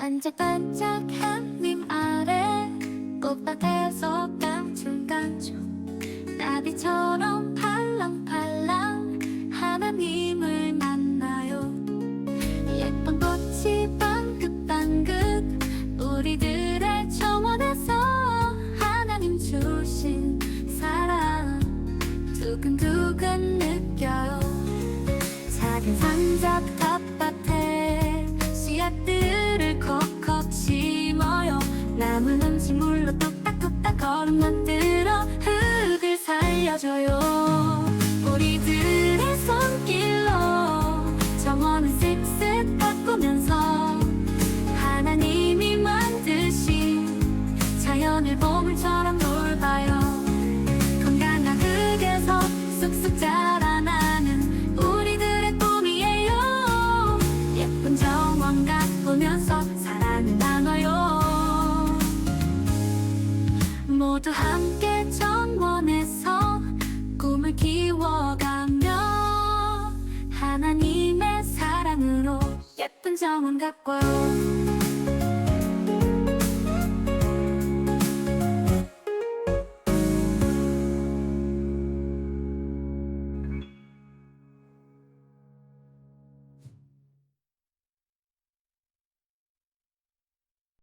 반짝반짝한 님 아래 꽃밭에서 깡충깡충 나비처럼 팔랑팔랑 하나님을 만나요. 예쁜 꽃이 방긋방긋 우리들의 정원에서 하나님 주신 사랑 두근두근 느껴요. 작은 산적 남은 음식물로 뚝딱뚝딱 걸음 만들어 흙을 살려줘요. 우리들의 손길로 정원을 쓱쓱 바꾸면서 하나님이 만드신 자연을 보물처럼 돌봐요. 건강한 흙에서 쑥쑥 자라나는 우리들의 꿈이에요. 예쁜 정원 가꾸면서 모두 함께 정원에서 꿈을 키워가며 하나님의 사랑으로 예쁜 정원 가꿔요